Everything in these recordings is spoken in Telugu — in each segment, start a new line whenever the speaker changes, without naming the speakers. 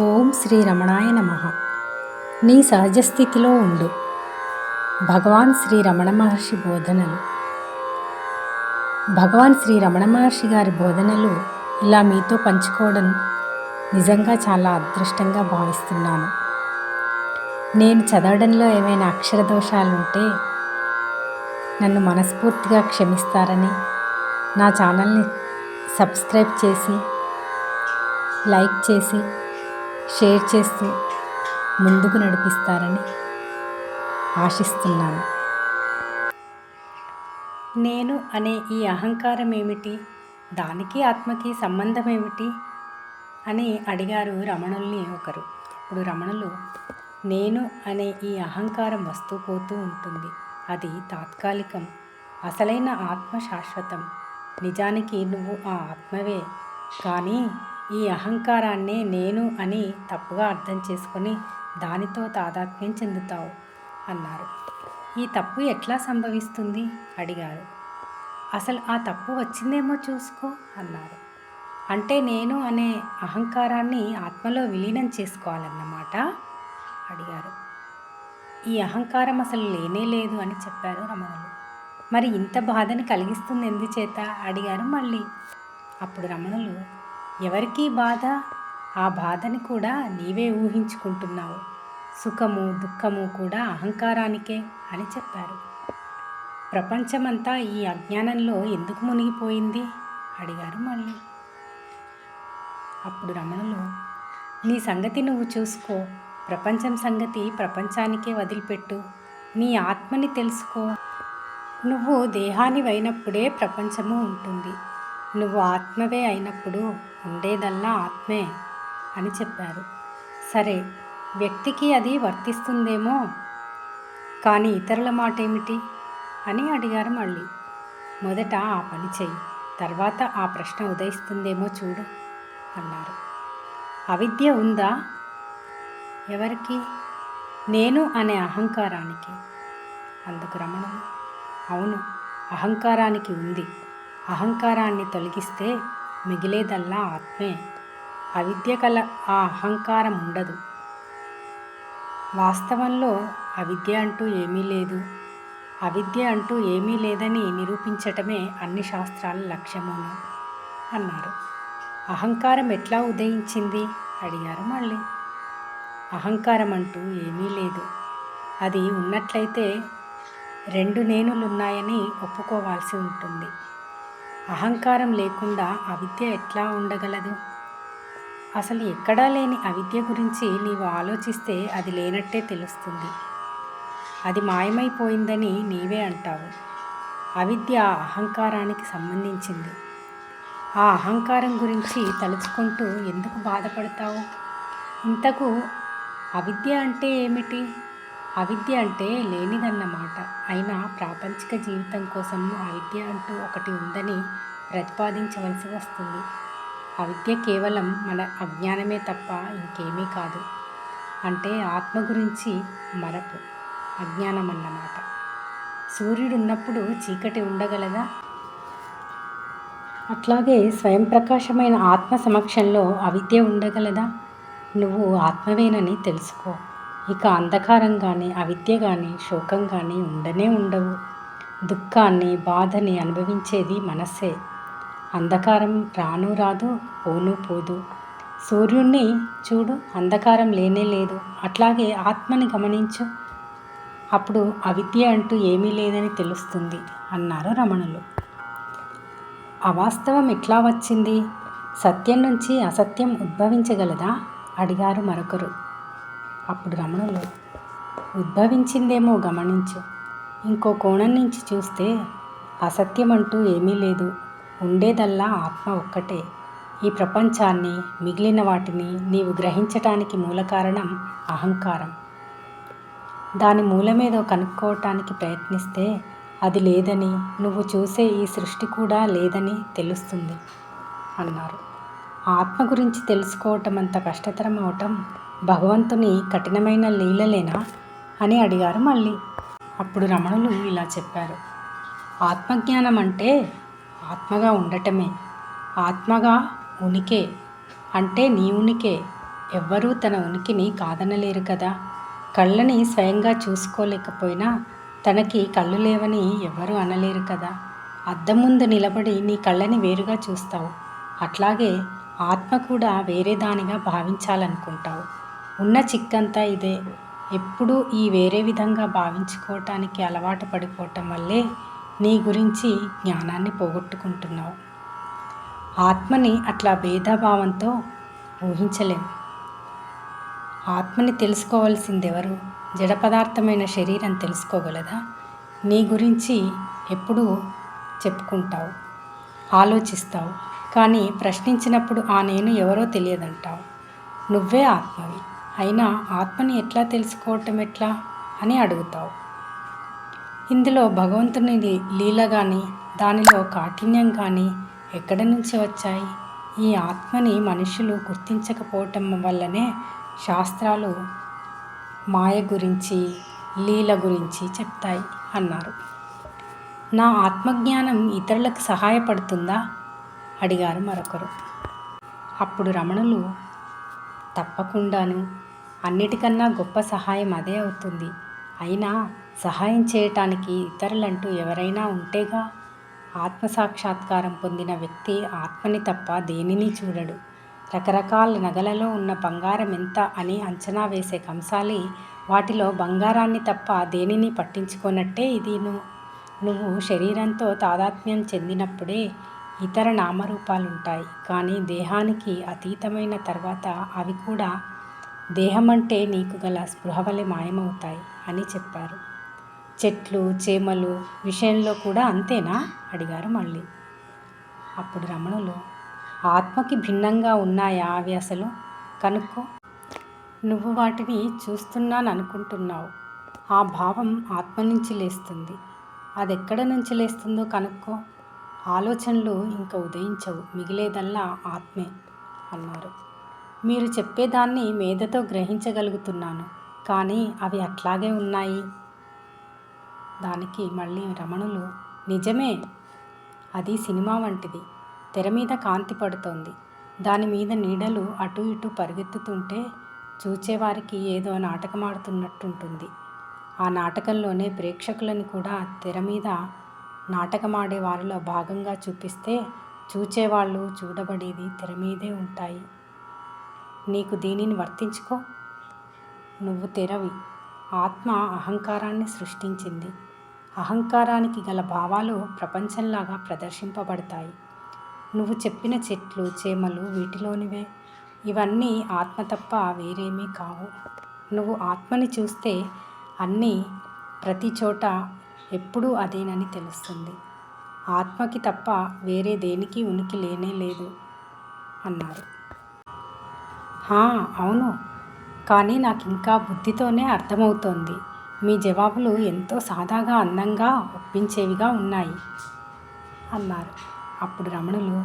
ఓం శ్రీ రమణాయ నమ. నీ సహజ స్థితిలో ఉండు. భగవాన్ శ్రీ రమణ మహర్షి బోధనలు. భగవాన్ శ్రీ రమణ మహర్షి గారి బోధనలు ఇలా మీతో పంచుకోవడం నిజంగా చాలా అదృష్టంగా భావిస్తున్నాను. నేను చదవడంలో ఏమైనా అక్షర దోషాలు ఉంటే నన్ను మనస్ఫూర్తిగా క్షమిస్తారని నా ఛానల్ని సబ్స్క్రైబ్ చేసి లైక్ చేసి షేర్ చేస్తూ ముందుకు నడిపిస్తారని ఆశిస్తున్నాను. నేను అనే ఈ అహంకారం ఏమిటి? దానికి ఆత్మకి సంబంధం ఏమిటి? అని అడిగారు రమణుల్ని ఒకరు. ఇప్పుడు రమణులు నేను అనే ఈ అహంకారం వస్తూ పోతూ ఉంటుంది. అది తాత్కాలికం. అసలైన ఆత్మ శాశ్వతం. నిజానికి నువ్వు ఆ ఆత్మవే. కానీ ఈ అహంకారాన్నే నేను అని తప్పుగా అర్థం చేసుకొని దానితో తాదాత్మ్యం చెందుతావు అన్నారు. ఈ తప్పు ఎట్లా సంభవిస్తుంది? అడిగారు అసలు ఆ తప్పు వచ్చిందేమో చూసుకో అన్నారు. అంటే నేను అనే అహంకారాన్ని ఆత్మలో విలీనం చేసుకోవాలన్నమాట? అడిగారు. ఈ అహంకారం అసలు లేనే లేదు అని చెప్పారు రమణులు. మరి ఇంత బాధని కలిగిస్తుంది ఎందుచేత? అడిగారు మళ్ళీ. అప్పుడు రమణులు ఎవరికీ బాధ? ఆ బాధని కూడా నీవే ఊహించుకుంటున్నావు. సుఖము దుఃఖము కూడా అహంకారానికే అని చెప్పారు. ప్రపంచమంతా ఈ అజ్ఞానంలో ఎందుకు మునిగిపోయింది? అడిగారు మళ్ళీ. అప్పుడు రమణులు నీ సంగతి నువ్వు చూసుకో. ప్రపంచం సంగతి ప్రపంచానికే వదిలిపెట్టు. నీ ఆత్మని తెలుసుకో. నువ్వు దేహాన్ని అయినప్పుడే ప్రపంచము ఉంటుంది. నువ్వు ఆత్మవే అయినప్పుడు ఉండేదల్లా ఆత్మే అని చెప్పారు. సరే వ్యక్తికి అది వర్తిస్తుందేమో? కానీ ఇతరుల మాట ఏమిటి అని అడిగారు మళ్ళీ. మొదట ఆ పని చెయ్యి తర్వాత ఆ ప్రశ్న ఉదయిస్తుందేమో చూడు అన్నారు. అవిద్య ఉందా? ఎవరికి? నేను అనే అహంకారానికి. అందుకు రమణం అవును అహంకారానికి ఉంది. అహంకారాన్ని తొలగిస్తే మిగిలేదల్లా ఆత్మే. అవిద్య కల ఆ అహంకారం ఉండదు. వాస్తవంలో అవిద్య అంటూ ఏమీ లేదు. అవిద్య అంటూ ఏమీ లేదని నిరూపించటమే అన్ని శాస్త్రాల లక్ష్యమును అన్నారు. అహంకారం ఎట్లా ఉదయించింది? అడిగారు మళ్ళీ. అహంకారం అంటూ ఏమీ లేదు. అది ఉన్నట్లయితే రెండు నేనులున్నాయని ఒప్పుకోవాల్సి ఉంటుంది. అహంకారం లేకుండా అవిద్య ఎట్లా ఉండగలదు? అసలు ఎక్కడా లేని అవిద్య గురించి నీవు ఆలోచిస్తే అది లేనట్టే తెలుస్తుంది. అది మాయమైపోయిందని నీవే అంటావు. అవిద్య అహంకారానికి సంబంధించింది. ఆ అహంకారం గురించి తలుచుకుంటూ ఎందుకు బాధపడతావు? ఇంతకు అవిద్య అంటే ఏమిటి? అవిద్య అంటే లేనిదన్నమాట. అయినా ప్రాపంచిక జీవితం కోసం అవిద్య అంటూ ఒకటి ఉందని ప్రతిపాదించవలసి వస్తుంది. అవిద్య కేవలం మన అజ్ఞానమే తప్ప ఇంకేమీ కాదు. అంటే ఆత్మ గురించి మరపు అజ్ఞానం అన్నమాట సూర్యుడు ఉన్నప్పుడు చీకటి ఉండగలదా? అట్లాగే స్వయం ప్రకాశమైన ఆత్మ సమక్షంలో అవిద్య ఉండగలదా? నువ్వు ఆత్మవేనని తెలుసుకో. ఇక అంధకారం కానీ అవిద్య కానీ శోకం కానీ ఉండనే ఉండవు. దుఃఖాన్ని బాధని అనుభవించేది మనస్సే. అంధకారం రాను రాదు పోను పోదు. సూర్యుణ్ణి చూడు అంధకారం లేనే లేదు. అట్లాగే ఆత్మని గమనించు. అప్పుడు అవిద్య అంటూ ఏమీ లేదని తెలుస్తుంది అన్నారు రమణులు. అవాస్తవం ఎట్లా వచ్చింది? సత్యం నుంచి అసత్యం ఉద్భవించగలదా? అడిగారు మరొకరు. అప్పుడు గమనంలో ఉద్భవించిందేమో గమనించు. ఇంకో కోణం నుంచి చూస్తే అసత్యం అంటూ ఏమీ లేదు. ఉండేదల్లా ఆత్మ ఒక్కటే. ఈ ప్రపంచాన్ని మిగిలిన వాటిని నీవు గ్రహించటానికి మూల కారణం అహంకారం. దాని మూలమేదో కనుక్కోవటానికి ప్రయత్నిస్తే అది లేదని నువ్వు చూసే ఈ సృష్టి కూడా లేదని తెలుస్తుంది అన్నారు. ఆత్మ గురించి తెలుసుకోవటం అంత కష్టతరం అవటం భగవంతుని కఠినమైన లీలలేనా? అని అడిగారు మళ్ళీ. అప్పుడు రమణులు ఇలా చెప్పారు. ఆత్మజ్ఞానం అంటే ఆత్మగా ఉండటమే. ఆత్మగా ఉనికే. అంటే నీ ఉనికే. ఎవ్వరూ తన ఉనికిని కాదనలేరు కదా. కళ్ళని స్వయంగా చూసుకోలేకపోయినా తనకి కళ్ళు లేవని ఎవరు అనలేరు కదా. అద్దం ముందు నిలబడి నీ కళ్ళని వేరుగా చూస్తావు. అట్లాగే ఆత్మ కూడా వేరే దానిగా భావించాలనుకుంటావు. ఉన్న చిక్కంతా ఇదే. ఎప్పుడూ ఈ వేరే విధంగా భావించుకోవటానికి అలవాటు పడిపోవటం వల్లే నీ గురించి జ్ఞానాన్ని పోగొట్టుకుంటున్నావు. ఆత్మని అట్లా భేదభావంతో ఊహించలేం. ఆత్మని తెలుసుకోవాల్సిందెవరు? జడ పదార్థమైన శరీరం తెలుసుకోగలదా? నీ గురించి ఎప్పుడూ చెప్పుకుంటావు ఆలోచిస్తావు కానీ ప్రశ్నించినప్పుడు ఆ నేను ఎవరో తెలియదంటావు. నువ్వే ఆత్మవి. అయినా ఆత్మని ఎట్లా తెలుసుకోవటం ఎట్లా అని అడుగుతావు. ఇందులో భగవంతుని లీల కానీ దానిలో కాఠిన్యం కానీ ఎక్కడి నుంచి వచ్చాయి? ఈ ఆత్మని మనుషులు గుర్తించకపోవటం వల్లనే శాస్త్రాలు మాయ గురించి లీల గురించి చెప్తాయి అన్నారు. నా ఆత్మజ్ఞానం ఇతరులకు సహాయపడుతుందా? అడిగారు మరొకరు. అప్పుడు రమణులు తప్పకుండాను అన్నిటికన్నా గొప్ప సహాయం అదే అవుతుంది. అయినా సహాయం చేయటానికి ఇతరులంటూ ఎవరైనా ఉంటేగా ఆత్మసాక్షాత్కారం పొందిన వ్యక్తి ఆత్మని తప్ప దేనిని చూడడు. రకరకాల నగలలో ఉన్న బంగారం ఎంత అని అంచనా వేసే కంసాలి వాటిలో బంగారాన్ని తప్ప దేనిని పట్టించుకోనట్టే ఇది నువ్వు శరీరంతో తాదాత్మ్యం చెందినప్పుడే ఇతర నామరూపాలుంటాయి. కానీ దేహానికి అతీతమైన తర్వాత అవి కూడా దేహమంటే నీకు గల స్పృహ వలె మాయమవుతాయి అని చెప్పారు. చెట్లు చేమలు విషయంలో కూడా అంతేనా? అడిగారు మళ్ళీ. అప్పుడు రమణులు ఆత్మకి భిన్నంగా ఉన్నాయా అవి అసలు? కనుక్కో నువ్వు వాటిని చూస్తున్నాను అనుకుంటున్నావు ఆ భావం ఆత్మ నుంచి లేస్తుంది. అది ఎక్కడ నుంచి లేస్తుందో కనుక్కో. ఆలోచనలు ఇంకా ఉదయించవు మిగిలేదల్లా ఆత్మే అన్నారు. మీరు చెప్పేదాన్ని మేధతో గ్రహించగలుగుతున్నాను. కానీ అవి అట్లాగే ఉన్నాయి. దానికి మళ్ళీ రమణులు నిజమే అది సినిమా వంటిది. తెర మీద కాంతి పడుతోంది. దాని మీద నీడలు అటు ఇటు పరిగెత్తుతుంటే చూచేవారికి ఏదో నాటకమాడుతున్నట్టుంటుంది. ఆ నాటకంలోనే ప్రేక్షకులను కూడా తెర మీద నాటకమాడే వారిలో భాగంగా చూపిస్తే చూచేవాళ్ళు చూడబడేది తెర మీదే ఉంటాయి. నీకు దీనిని వర్తించుకో. నువ్వు తెరవి. ఆత్మ అహంకారాన్ని సృష్టించింది. అహంకారానికి గల భావాలు ప్రపంచంలాగా ప్రదర్శింపబడతాయి. నువ్వు చెప్పిన చెట్లు చేమలు వీటిలోనివే. ఇవన్నీ ఆత్మ తప్ప వేరేమీ కావు. నువ్వు ఆత్మని చూస్తే అన్నీ ప్రతి చోట ఎప్పుడూ అదేనని తెలుస్తుంది. ఆత్మకి తప్ప వేరే దేనికి ఉనికి లేనే లేదు అన్నారు. అవును. కానీ నాకు ఇంకా బుద్ధితోనే అర్థమవుతోంది. మీ జవాబులు ఎంతో సాదాగా అందంగా ఒప్పించేవిగా ఉన్నాయి అన్నారు. అప్పుడు రమణులు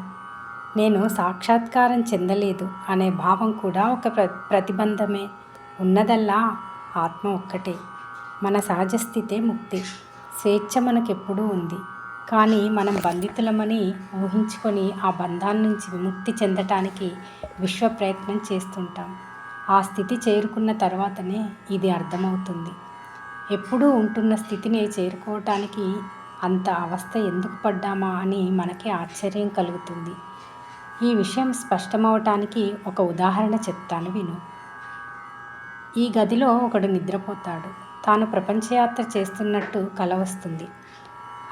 నేను సాక్షాత్కారం చెందలేదు అనే భావం కూడా ఒక ప్ర ప్రతిబంధమే. ఉన్నదల్లా ఆత్మ ఒక్కటే. మన సహజస్థితే ముక్తి. స్వేచ్ఛ మనకెప్పుడూ ఉంది. కానీ మనం బంధితులమని ఊహించుకొని ఆ బంధాల నుంచి విముక్తి చెందటానికి విశ్వ ప్రయత్నం చేస్తుంటాం. ఆ స్థితి చేరుకున్న తర్వాతనే ఇది అర్థమవుతుంది. ఎప్పుడూ ఉంటున్న స్థితిని చేరుకోవటానికి అంత అవస్థ ఎందుకు పడ్డామా అని మనకే ఆశ్చర్యం కలుగుతుంది. ఈ విషయం స్పష్టమవటానికి ఒక ఉదాహరణ చెప్తాను విను. ఈ గదిలో ఒకడు నిద్రపోతాడు. తాను ప్రపంచయాత్ర చేస్తున్నట్టు కల వస్తుంది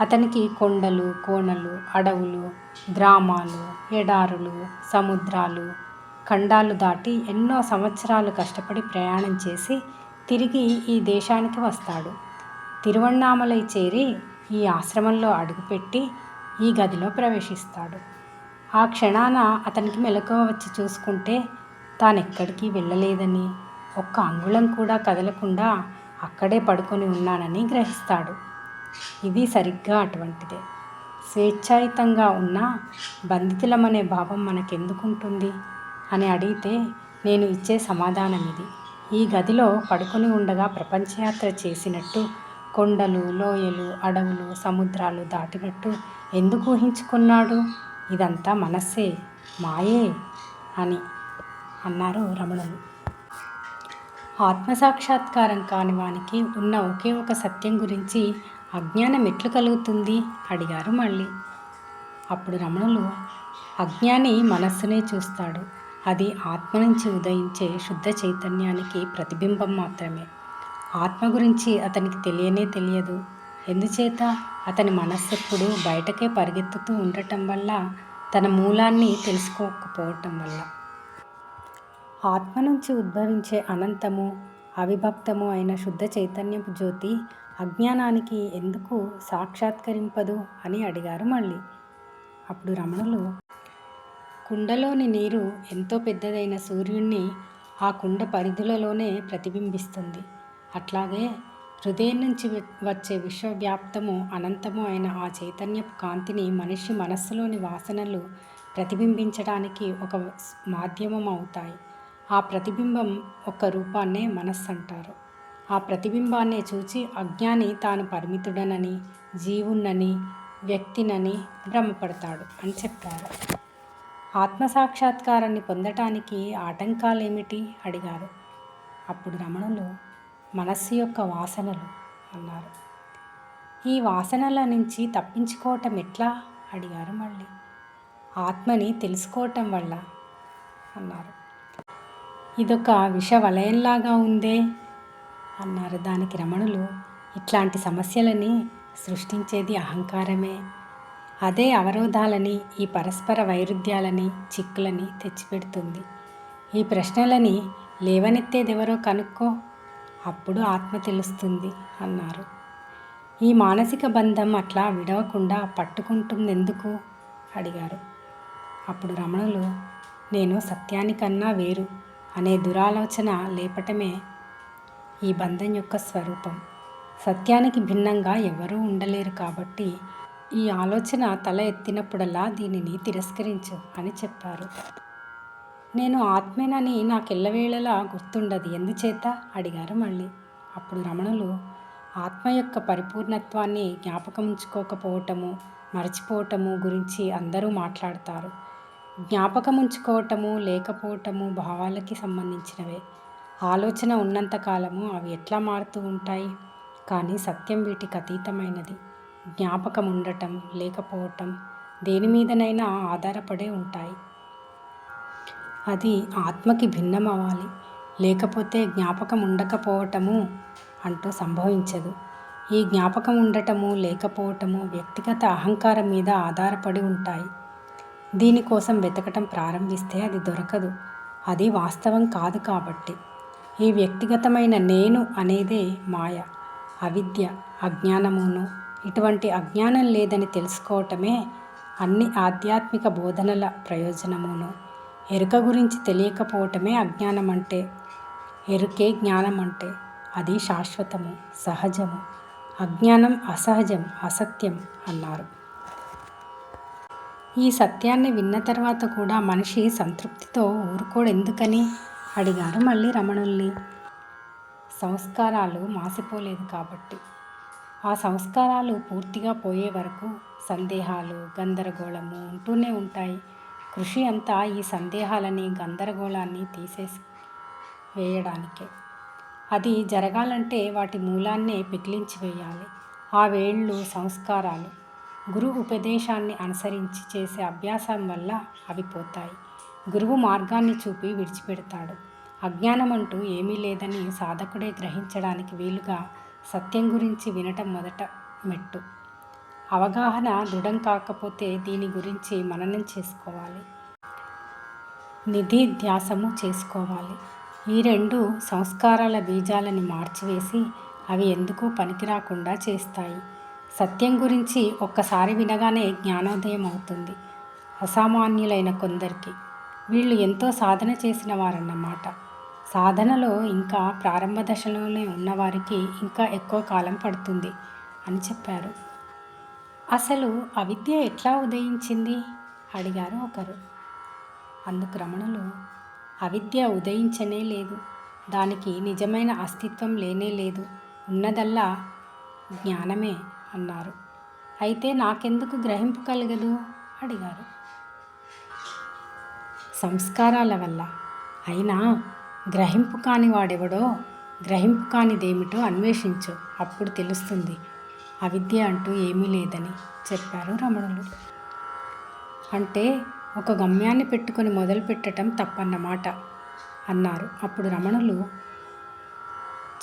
అతనికి కొండలు కోనలు అడవులు గ్రామాలు ఎడారులు సముద్రాలు ఖండాలు దాటి ఎన్నో సంవత్సరాలు కష్టపడి ప్రయాణం చేసి తిరిగి ఈ దేశానికి వస్తాడు. తిరువణ్ణామలై చేరి ఈ ఆశ్రమంలో అడుగుపెట్టి ఈ గదిలో ప్రవేశిస్తాడు. ఆ క్షణాన అతనికి మెలకువ వచ్చి చూసుకుంటే తానెక్కడికి వెళ్ళలేదని ఒక్క అంగుళం కూడా కదలకుండా అక్కడే పడుకొని ఉన్నానని గ్రహిస్తాడు. ఇది సరిగ్గా అటువంటిదే. స్వేచ్ఛాయుతంగా ఉన్న బంధితులమనే భావం మనకెందుకుంటుంది? అని అడిగితే నేను ఇచ్చే సమాధానం ఇది ఈ గదిలో పడుకొని ఉండగా ప్రపంచయాత్ర చేసినట్టు కొండలు లోయలు అడవులు సముద్రాలు దాటినట్టు ఎందుకు ఊహించుకున్నాడు? ఇదంతా మనస్సే మాయే అని అన్నారు రమణులు. ఆత్మసాక్షాత్కారం కాని వానికి ఉన్న ఒకే ఒక సత్యం గురించి అజ్ఞానం ఎట్లు కలుగుతుంది? అడిగారు మళ్ళీ. అప్పుడు రమణులు అజ్ఞాని మనస్సునే చూస్తాడు. అది ఆత్మ నుంచి ఉదయించే శుద్ధ చైతన్యానికి ప్రతిబింబం మాత్రమే. ఆత్మ గురించి అతనికి తెలియనే తెలియదు. ఎందుచేత? అతని మనస్సు ఎప్పుడు బయటకే పరిగెత్తుతూ ఉండటం వల్ల తన మూలాన్ని తెలుసుకోకపోవటం వల్ల. ఆత్మ నుంచి ఉద్భవించే అనంతము అవిభక్తము అయిన శుద్ధ చైతన్యపు జ్యోతి అజ్ఞానానికి ఎందుకు సాక్షాత్కరింపదు అని అడిగారు మళ్ళీ. అప్పుడు రమణులు కుండలోని నీరు ఎంతో పెద్దదైన సూర్యుణ్ణి ఆ కుండ పరిధులలోనే ప్రతిబింబిస్తుంది. అట్లాగే హృదయం నుంచి వచ్చే విశ్వవ్యాప్తము అనంతము అయిన ఆ చైతన్యపు కాంతిని మనిషి మనస్సులోని వాసనలు ప్రతిబింబించడానికి ఒక మాధ్యమం అవుతాయి. ఆ ప్రతిబింబం ఒక రూపాన్నే మనస్సు అంటారు. ఆ ప్రతిబింబాన్నే చూచి అజ్ఞాని తాను పరిమితుడనని జీవున్నని వ్యక్తినని భ్రమపడతాడు అని చెప్పారు. ఆత్మసాక్షాత్కారాన్ని పొందటానికి ఆటంకాలేమిటి? అడిగారు. అప్పుడు రమణులు మనస్సు యొక్క వాసనలు అన్నారు. ఈ వాసనల నుంచి తప్పించుకోవటం ఎట్లా అడిగారు మళ్ళీ. ఆత్మని తెలుసుకోవటం వల్ల అన్నారు. ఇదొక విష వలయంలాగా ఉందే? అన్నారు. దానికి రమణులు ఇట్లాంటి సమస్యలని సృష్టించేది అహంకారమే. అదే అవరోధాలని ఈ పరస్పర వైరుధ్యాలని చిక్కులని తెచ్చిపెడుతుంది. ఈ ప్రశ్నలని లేవనెత్తేదెవరో కనుక్కో అప్పుడు ఆత్మ తెలుస్తుంది అన్నారు. ఈ మానసిక బంధం అట్లా విడవకుండా పట్టుకుంటుందెందుకు? అడిగారు. అప్పుడు రమణులు నేను సత్యానికన్నా వేరు అనే దురాలోచన లేపటమే ఈ బంధం యొక్క స్వరూపం. సత్యానికి భిన్నంగా ఎవరూ ఉండలేరు కాబట్టి ఈ ఆలోచన తల ఎత్తినప్పుడల్లా దీనిని తిరస్కరించు అని చెప్పారు. నేను ఆత్మేనని నాకెల్లవేళలా గుర్తుండదు. ఎందుచేత? అడిగారు మళ్ళీ. అప్పుడు రమణులు ఆత్మ యొక్క పరిపూర్ణత్వాన్ని జ్ఞాపకం ఉంచుకోకపోవటము మర్చిపోవటము గురించి అందరూ మాట్లాడతారు. జ్ఞాపకం ఉంచుకోవటము లేకపోవటము భావాలకి సంబంధించినవే. ఆలోచన ఉన్నంతకాలము అవి ఎట్లా మారుతూ ఉంటాయి? కానీ సత్యం వీటికి అతీతమైనది. జ్ఞాపకం ఉండటం లేకపోవటం దేని మీదనైనా ఆధారపడే ఉంటాయి. అది ఆత్మకి భిన్నం అవ్వాలి లేకపోతే జ్ఞాపకం ఉండకపోవటము అంటూ సంభవించదు. ఈ జ్ఞాపకం ఉండటము లేకపోవటము వ్యక్తిగత అహంకారం మీద ఆధారపడి ఉంటాయి. దీనికోసం వెతకటం ప్రారంభిస్తే అది దొరకదు. అది వాస్తవం కాదు కాబట్టి. ఈ వ్యక్తిగతమైన నేను అనేదే మాయ అవిద్య అజ్ఞానమును. ఇటువంటి అజ్ఞానం లేదని తెలుసుకోవటమే అన్ని ఆధ్యాత్మిక బోధనల ప్రయోజనమును. ఎరుక గురించి తెలియకపోవటమే అజ్ఞానం అంటే ఎరుకే జ్ఞానం అంటే అది శాశ్వతము సహజము. అజ్ఞానం అసహజం అసత్యం అన్నారు. ఈ సత్యాన్ని విన్న తర్వాత కూడా మనిషి సంతృప్తితో ఊరుకోడు ఎందుకని? అడిగారు. మళ్ళీ రమణుల్ని సంస్కారాలు మాసిపోలేదు కాబట్టి. ఆ సంస్కారాలు పూర్తిగా పోయే వరకు సందేహాలు గందరగోళము ఉంటూనే ఉంటాయి. కృషి అంతా ఈ సందేహాలని గందరగోళాన్ని తీసేసి వేయడానికే. అది జరగాలంటే వాటి మూలాన్నే పికిలించి వేయాలి. ఆ వేళ్ళు సంస్కారాలు గురు ఉపదేశాన్ని అనుసరించి చేసే అభ్యాసం వల్ల అవి పోతాయి. గురువు మార్గాన్ని చూపి విడిచిపెడతాడు. అజ్ఞానం అంటూ ఏమీ లేదని సాధకుడే గ్రహించడానికి వీలుగా సత్యం గురించి వినటం మొదట మెట్టు. అవగాహన దృఢం కాకపోతే దీని గురించి మననం చేసుకోవాలి. నిధి ధ్యాసము చేసుకోవాలి. ఈ రెండు సంస్కారాల బీజాలని మార్చివేసి అవి ఎందుకు పనికిరాకుండా చేస్తాయి. సత్యం గురించి ఒక్కసారి వినగానే జ్ఞానోదయం అవుతుంది. అసామాన్యులైన కొందరికి వీళ్ళు ఎంతో సాధన చేసిన వారన్నమాట. సాధనలో ఇంకా ప్రారంభ దశలోనే ఉన్నవారికి ఇంకా ఎక్కువ కాలం పడుతుంది అని చెప్పారు. అసలు అవిద్య ఎట్లా ఉదయించింది? అడిగారు ఒకరు. అందుకు రమణులు అవిద్య ఉదయించనే లేదు. దానికి నిజమైన అస్తిత్వం లేనే లేదు. ఉన్నదల్లా జ్ఞానమే అన్నారు. అయితే నాకెందుకు గ్రహింపు కలగదు? అడిగారు. సంస్కారాల వల్ల. అయినా గ్రహింపు కాని వాడెవడో గ్రహింపు కానిదేమిటో అన్వేషించు అప్పుడు తెలుస్తుంది. అవిద్య అంటూ ఏమీ లేదని చెప్పారు రమణులు. అంటే ఒక గమ్యాన్ని పెట్టుకొని మొదలు పెట్టడం తప్పన్నమాట అన్నారు. అప్పుడు రమణులు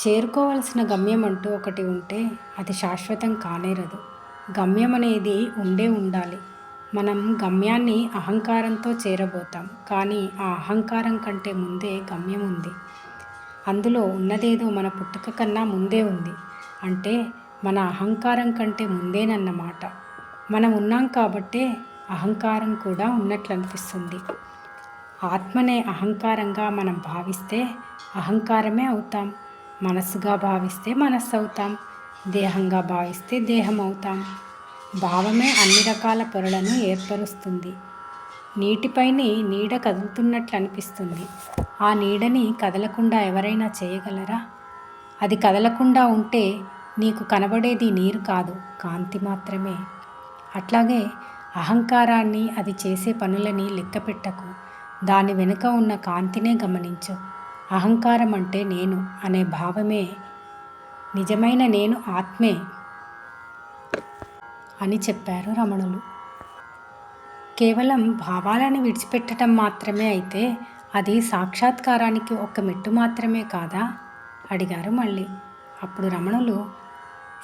చేరుకోవలసిన గమ్యం అంటూ ఒకటి ఉంటే అది శాశ్వతం కానేరదు. గమ్యం అనేది ఉండే ఉండాలి. మనం గమ్యాన్ని అహంకారంతో చేరబోతాం కానీ ఆ అహంకారం కంటే ముందే గమ్యం ఉంది. అందులో ఉన్నదేదో మన పుట్టుక కన్నా ముందే ఉంది. అంటే మన అహంకారం కంటే ముందేనన్నమాట మనం ఉన్నాం కాబట్టే అహంకారం కూడా ఉన్నట్లు అనిపిస్తుంది ఆత్మనే అహంకారంగా మనం భావిస్తే అహంకారమే అవుతాం. మనస్సుగా భావిస్తే మనస్సు అవుతాం. దేహంగా భావిస్తే దేహం అవుతాం. భావమే అన్ని రకాల పొరలను ఏర్పరుస్తుంది. నీటిపైని నీడ కదులుతున్నట్లు అనిపిస్తుంది. ఆ నీడని కదలకుండా ఎవరైనా చేయగలరా? అది కదలకుండా ఉంటే నీకు కనబడేది నీరు కాదు కాంతి మాత్రమే. అట్లాగే అహంకారాన్ని అది చేసే పనులని లెక్కపెట్టకు దాని వెనుక ఉన్న కాంతినే గమనించు. అహంకారం అంటే నేను అనే భావమే. నిజమైన నేను ఆత్మే. అని చెప్పారు రమణులు. కేవలం భావాలను విడిచిపెట్టడం మాత్రమే అయితే అది సాక్షాత్కారానికి ఒక మెట్టు మాత్రమే కాదా? అడిగారు మళ్ళీ. అప్పుడు రమణులు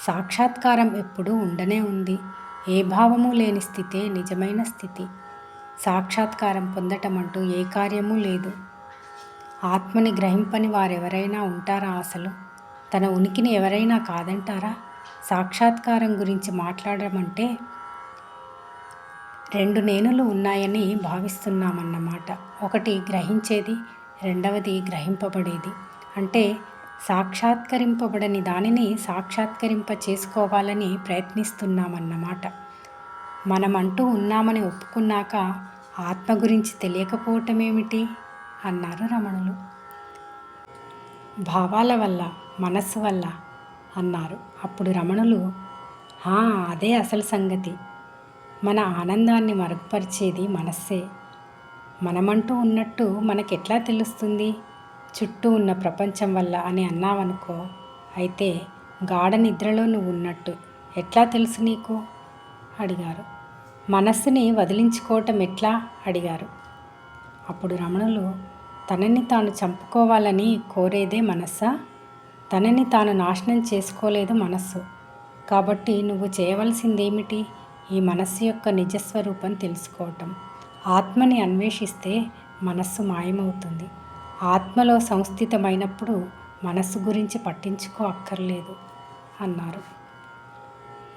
సాక్షాత్కారం ఎప్పుడూ ఉండనే ఉంది. ఏ భావము లేని స్థితే నిజమైన స్థితి. సాక్షాత్కారం పొందటం అంటూ ఏ కార్యము లేదు. ఆత్మని గ్రహింపని వారెవరైనా ఉంటారా అసలు? తన ఉనికిని ఎవరైనా కాదంటారా? సాక్షాత్కారం గురించి మాట్లాడమంటే రెండు నేనులు ఉన్నాయని భావిస్తున్నామన్నమాట. ఒకటి గ్రహించేది రెండవది గ్రహింపబడేది. అంటే సాక్షాత్కరింపబడని దానిని సాక్షాత్కరింప చేసుకోవాలని ప్రయత్నిస్తున్నామన్నమాట. మనమంటూ ఉన్నామని ఒప్పుకున్నాక ఆత్మ గురించి తెలియకపోవటమేమిటి? అన్నారు రమణులు. భావాల వల్ల మనస్సు వల్ల అన్నారు. అప్పుడు రమణులు అదే అసలు సంగతి. మన ఆనందాన్ని మరుగుపరిచేది మనస్సే. మనమంటూ ఉన్నట్టు మనకెట్లా తెలుస్తుంది? చుట్టూ ఉన్న ప్రపంచం వల్ల అని అన్నావనుకో అయితే గాఢ నిద్రలో నువ్వు ఉన్నట్టు ఎట్లా తెలుసు నీకు? అడిగారు. మనస్సుని వదిలించుకోవటం ఎట్లా? అడిగారు. అప్పుడు రమణులు తనని తాను చంపుకోవాలని కోరేదే మనస్సా? తనని తాను నాశనం చేసుకోలేదు మనస్సు. కాబట్టి నువ్వు చేయవలసిందేమిటి? ఈ మనస్సు యొక్క నిజస్వరూపం తెలుసుకోవటం. ఆత్మని అన్వేషిస్తే మనస్సు మాయమవుతుంది. ఆత్మలో సంస్థితమైనప్పుడు మనస్సు గురించి పట్టించుకో అక్కర్లేదు అన్నారు.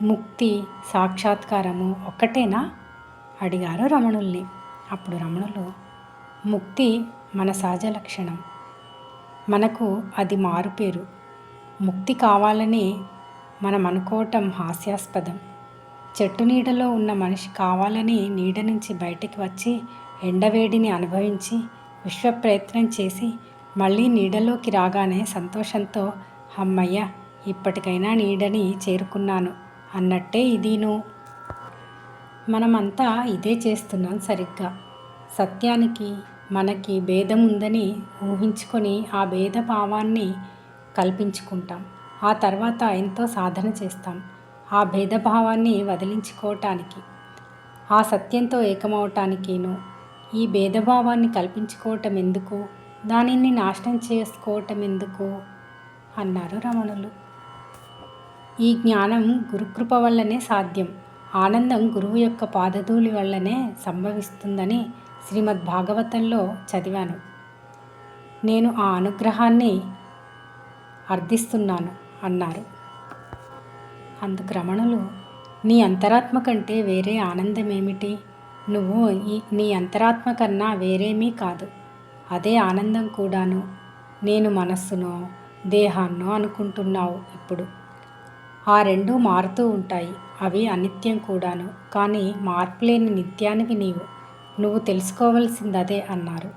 ముక్తి సాక్షాత్కారము ఒక్కటేనా? అడిగారు రమణుల్ని. అప్పుడు రమణులు ముక్తి మన సహజ లక్షణం. మనకు అది మారుపేరు. ముక్తి కావాలని మనం అనుకోవటం హాస్యాస్పదం. చెట్టు నీడలో ఉన్న మనిషి కావాలని నీడ నుంచి బయటికి వచ్చి ఎండవేడిని అనుభవించి విశ్వ ప్రయత్నం చేసి మళ్ళీ నీడలోకి రాగానే సంతోషంతో అమ్మయ్య ఇప్పటికైనా నీడని చేరుకున్నాను. అన్నట్టే ఇదీను. మనమంతా ఇదే చేస్తున్నాం సరిగ్గా. సత్యానికి మనకి భేదం ఉందని ఊహించుకొని ఆ భేద భావాన్ని కల్పించుకుంటాం. ఆ తర్వాత ఎంతో సాధన చేస్తాం. ఆ భేదభావాన్ని వదిలించుకోవటానికి ఆ సత్యంతో ఏకమవటానికిను ఈ భేదభావాన్ని కల్పించుకోవటం ఎందుకు దానిని నాశనం చేసుకోవటం ఎందుకు అన్నారు రమణులు. ఈ జ్ఞానం గురుకృప వల్లనే సాధ్యం. ఆనందం గురువు యొక్క పాదధూళి వల్లనే సంభవిస్తుందని శ్రీమద్ భాగవతంలో చదివాను. నేను ఆ అనుగ్రహాన్ని అర్థిస్తున్నాను అన్నారు. అందుకు రమణులు నీ అంతరాత్మ కంటే వేరే ఆనందం ఏమిటి నువ్వు ఈ నీ అంతరాత్మ కన్నా వేరేమీ కాదు. అదే ఆనందం కూడాను. నేను మనస్సునో దేహాన్నో అనుకుంటున్నావు ఇప్పుడు. ఆ రెండు మారుతూ ఉంటాయి. అవి అనిత్యం కూడాను. కానీ మార్పులేని నిత్యానికి నీవు. నువ్వు తెలుసుకోవలసిందదే అదే అన్నారు.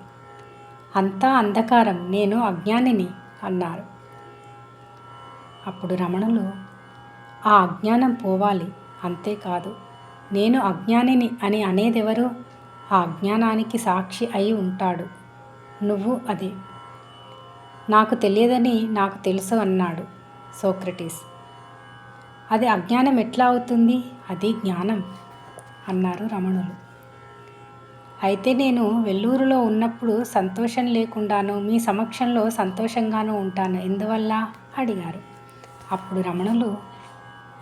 అంతా అంధకారం. నేను అజ్ఞానిని అన్నారు. అప్పుడు రమణులు ఆ అజ్ఞానం పోవాలి. అంతేకాదు నేను అజ్ఞానిని అని అనేదెవరో ఆ అజ్ఞానానికి సాక్షి అయి ఉంటాడు. నువ్వు అదే. నాకు తెలియదని నాకు తెలుసు అన్నాడు సోక్రటీస్. అది అజ్ఞానం ఎట్లా అవుతుంది? అది జ్ఞానం అన్నారు రమణులు. అయితే నేను వెల్లూరులో ఉన్నప్పుడు సంతోషం లేకుండాను మీ సమక్షంలో సంతోషంగానూ ఉంటాను. ఎందువల్ల? అడిగారు. అప్పుడు రమణులు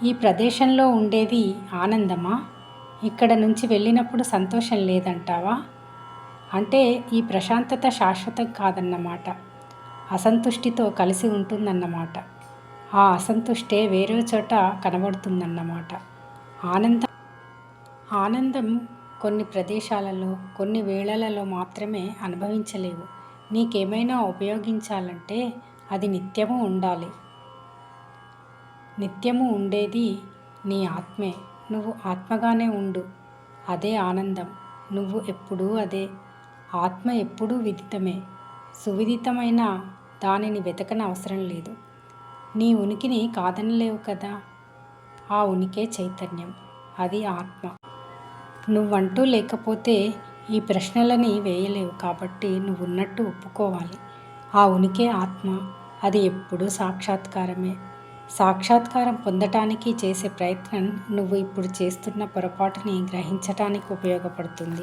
ఈ ప్రదేశంలో ఉండేది ఆనందమా? ఇక్కడ నుంచి వెళ్ళినప్పుడు సంతోషం లేదంటావా? అంటే ఈ ప్రశాంతత శాశ్వతం కాదన్నమాట. అసంతుష్టితో కలిసి ఉంటుందన్నమాట. ఆ అసంతుష్టే వేరే చోట కనబడుతుందన్నమాట. ఆనందం ఆనందం కొన్ని ప్రదేశాలలో కొన్ని వేళలలో మాత్రమే అనుభవించలేవు. నీకేమైనా ఉపయోగించాలంటే అది నిత్యము ఉండాలి. నిత్యము ఉండేది నీ ఆత్మే. నువ్వు ఆత్మగానే ఉండు. అదే ఆనందం. నువ్వు ఎప్పుడూ అదే. ఆత్మ ఎప్పుడూ విదితమే. సువిదితమైన దానిని వెతకన అవసరం లేదు. నీ ఉనికిని కాదనలేవు కదా. ఆ ఉనికే చైతన్యం. అది ఆత్మ. నువ్వంటూ లేకపోతే ఈ ప్రశ్నలని వేయలేవు కాబట్టి నువ్వు ఉన్నట్టు ఒప్పుకోవాలి. ఆ ఉనికే ఆత్మ. అది ఎప్పుడూ సాక్షాత్కారమే. సాక్షాత్కారం పొందటానికి చేసే ప్రయత్నం నువ్వు ఇప్పుడు చేస్తున్న పొరపాటుని గ్రహించటానికి ఉపయోగపడుతుంది.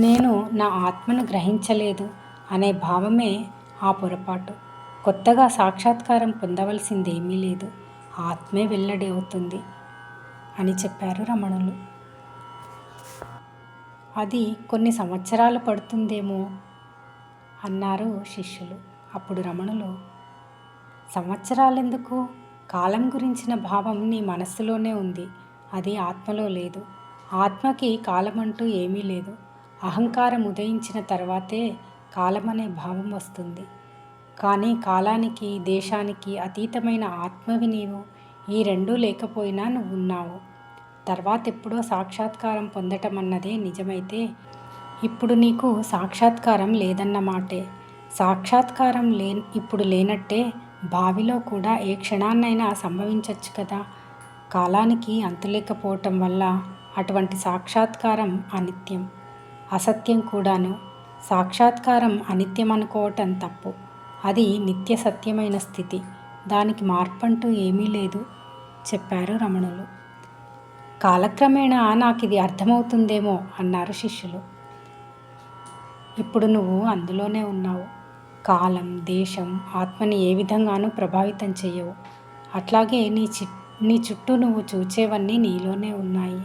నేను నా ఆత్మను గ్రహించలేదు అనే భావమే ఆ పొరపాటు. కొత్తగా సాక్షాత్కారం పొందవలసింది ఏమీ లేదు. ఆత్మే వెల్లడి అవుతుంది అని చెప్పారు రమణులు. అది కొన్ని సంవత్సరాలు పడుతుందేమో అన్నారు శిష్యులు. అప్పుడు రమణులు సంవత్సరాలెందుకు? కాలం గురించిన భావం నీ మనస్సులోనే ఉంది. అది ఆత్మలో లేదు. ఆత్మకి కాలమంటూ ఏమీ లేదు. అహంకారం ఉదయించిన తర్వాతే కాలమనే భావం వస్తుంది. కానీ కాలానికి దేశానికి అతీతమైన ఆత్మవి నీవు. ఈ రెండూ లేకపోయినా నువ్వు ఉన్నావు. తర్వాత ఎప్పుడో సాక్షాత్కారం పొందటం అన్నదే నిజమైతే ఇప్పుడు నీకు సాక్షాత్కారం లేదన్నమాటే సాక్షాత్కారం లే ఇప్పుడు లేనట్టే బావిలో కూడా ఏ క్షణాన్నైనా సంభవించవచ్చు కదా. కాలానికి అంతులేకపోవటం వల్ల అటువంటి సాక్షాత్కారం అనిత్యం. అసత్యం కూడాను. సాక్షాత్కారం అనిత్యం అనుకోవటం తప్పు. అది నిత్య సత్యమైన స్థితి. దానికి మార్పంటూ ఏమీ లేదు. చెప్పారు రమణులు. కాలక్రమేణా నాకు ఇది అర్థమవుతుందేమో అన్నారు శిష్యులు. ఇప్పుడు నువ్వు అందులోనే ఉన్నావు. కాలం దేశం ఆత్మని ఏ విధంగానూ ప్రభావితం చేయవు. అట్లాగే నీ చి నీ చుట్టూ నువ్వు చూచేవన్నీ నీలోనే ఉన్నాయి.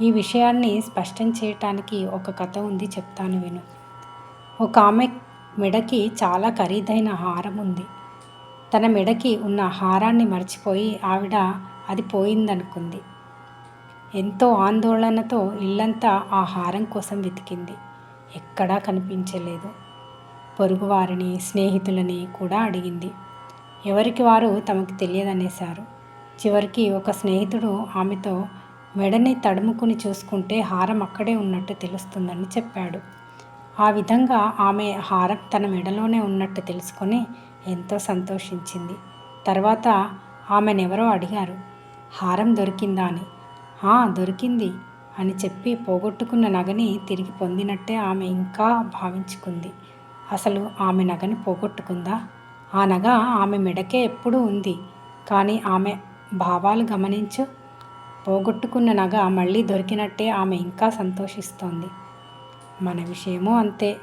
ఈ విషయాన్ని స్పష్టం చేయటానికి ఒక కథ ఉంది చెప్తాను విను. ఒక ఆమె మెడకి చాలా ఖరీదైన హారం ఉంది. తన మెడకి ఉన్న హారాన్ని మర్చిపోయి ఆవిడ అది పోయిందనుకుంది. ఎంతో ఆందోళనతో ఇల్లంతా ఆ హారం కోసం వెతికింది. ఎక్కడా కనిపించలేదు. పొరుగువారిని స్నేహితులని కూడా అడిగింది. ఎవరికి వారు తమకు తెలియదనేశారు. చివరికి ఒక స్నేహితుడు ఆమెతో మెడని తడుముకుని చూసుకుంటే హారం అక్కడే ఉన్నట్టు తెలుస్తుందని చెప్పాడు. ఆ విధంగా ఆమె హారం తన మెడలోనే ఉన్నట్టు తెలుసుకొని ఎంతో సంతోషించింది. తర్వాత ఆమెనెవరో అడిగారు. హారం దొరికిందా అని? దొరికింది అని చెప్పి పోగొట్టుకున్న నగని తిరిగి పొందినట్టే ఆమె ఇంకా భావించుకుంది. అసలు ఆమె నగని పోగొట్టుకుందా? ఆ నగ ఆమె మెడకే ఎప్పుడూ ఉంది. కానీ ఆమె భావాలు గమనించు. పోగొట్టుకున్న నగ మళ్ళీ దొరికినట్టే ఆమె ఇంకా సంతోషిస్తోంది. మన విషయమూ అంతే.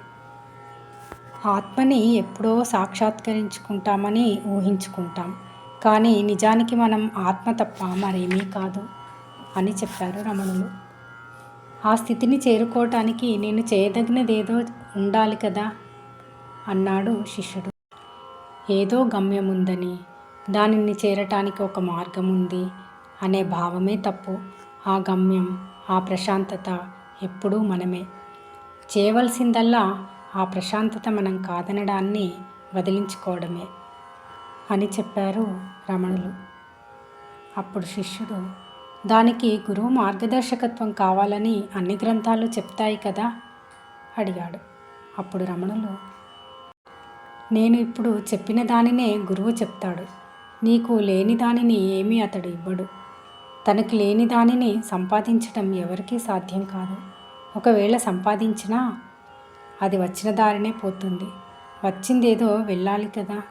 ఆత్మని ఎప్పుడో సాక్షాత్కరించుకుంటామని ఊహించుకుంటాం. కానీ నిజానికి మనం ఆత్మ తప్ప మరేమీ కాదు అని చెప్పారు రమణులు. ఆ స్థితిని చేరుకోవటానికి నేను చేయదగినదేదో ఉండాలి కదా? అన్నాడు శిష్యుడు. ఏదో గమ్యం ఉందని దానిని చేరటానికి ఒక మార్గం ఉంది అనే భావమే తప్పు. ఆ గమ్యం ఆ ప్రశాంతత ఎప్పుడూ మనమే. చేయవలసిందల్లా ఆ ప్రశాంతత మనం కాదనడాన్ని వదిలించుకోవడమే అని చెప్పారు రమణులు. అప్పుడు శిష్యుడు దానికి గురువు మార్గదర్శకత్వం కావాలని అన్ని గ్రంథాలు చెప్తాయి కదా? అడిగాడు. అప్పుడు రమణులు నేను ఇప్పుడు చెప్పిన దానినే గురువు చెప్తాడు. నీకు లేని దానిని ఏమీ అతడు ఇవ్వడు. తనకి లేని దానిని సంపాదించటం ఎవరికీ సాధ్యం కాదు. ఒకవేళ సంపాదించినా అది వచ్చిన దారినే పోతుంది. వచ్చిందేదో వెళ్ళాలి కదా.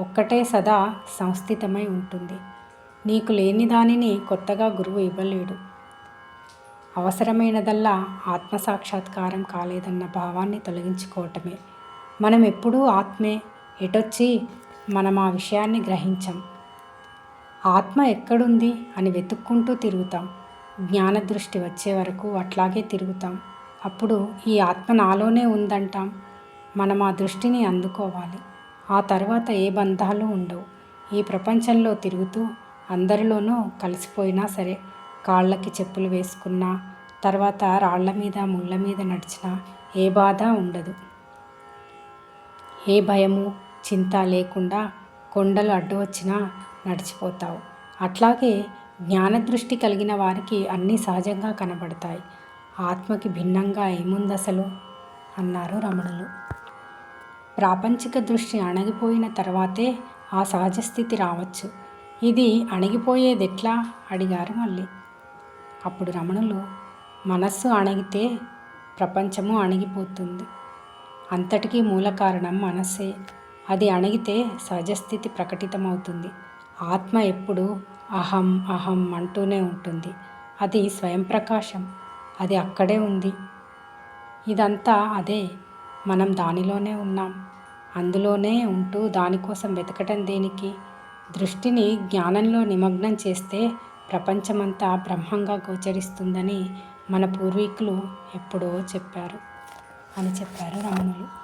ఒక్కటే సదా సంస్థితమై ఉంటుంది. నీకు లేని దానిని కొత్తగా గురువు ఇవ్వలేడు. అవసరమైనదల్లా ఆత్మసాక్షాత్కారం కాలేదన్న భావాన్ని తొలగించుకోవటమే. మనం ఎప్పుడూ ఆత్మే ఎటొచ్చి మనం ఆ విషయాన్ని గ్రహించం. ఆత్మ ఎక్కడుంది అని వెతుక్కుంటూ తిరుగుతాం. జ్ఞానదృష్టి వచ్చే వరకు అట్లాగే తిరుగుతాం. అప్పుడు ఈ ఆత్మ నాలోనే ఉందంటాం. మనం ఆ దృష్టిని అందుకోవాలి. ఆ తర్వాత ఏ బంధాలు ఉండవు. ఈ ప్రపంచంలో తిరుగుతూ అందరిలోనూ కలిసిపోయినా సరే కాళ్ళకి చెప్పులు వేసుకున్నా తర్వాత రాళ్ళ మీద ముళ్ళ మీద నడిచినా ఏ బాధ ఉండదు. ఏ భయము చింత లేకుండా కొండలు అడ్డు వచ్చినా నడిచిపోతావు. అట్లాగే జ్ఞానదృష్టి కలిగిన వారికి అన్నీ సహజంగా కనబడతాయి. ఆత్మకి భిన్నంగా ఏముంది అసలు అన్నారు రమణులు. ప్రాపంచిక దృష్టి అణగిపోయిన తర్వాతే ఆ సహజ స్థితి రావచ్చు. ఇది అణగిపోయేది ఎట్లా అడిగారు మళ్ళీ. అప్పుడు రమణులు మనస్సు అణగితే ప్రపంచము అణగిపోతుంది. అంతటికీ మూల కారణం మనస్సే. అది అణగితే సహజస్థితి ప్రకటితమవుతుంది. ఆత్మ ఎప్పుడు అహం అహం అంటూనే ఉంటుంది. అది స్వయం ప్రకాశం. అది అక్కడే ఉంది. ఇదంతా అదే. మనం దానిలోనే ఉన్నాం. అందులోనే ఉంటూ దానికోసం వెతకటం దేనికి? దృష్టిని జ్ఞానంలో నిమగ్నం చేస్తే ప్రపంచమంతా బ్రహ్మంగా గోచరిస్తుందని మన పూర్వీకులు ఎప్పుడో చెప్పారు. అని చెప్పారు రమణులు.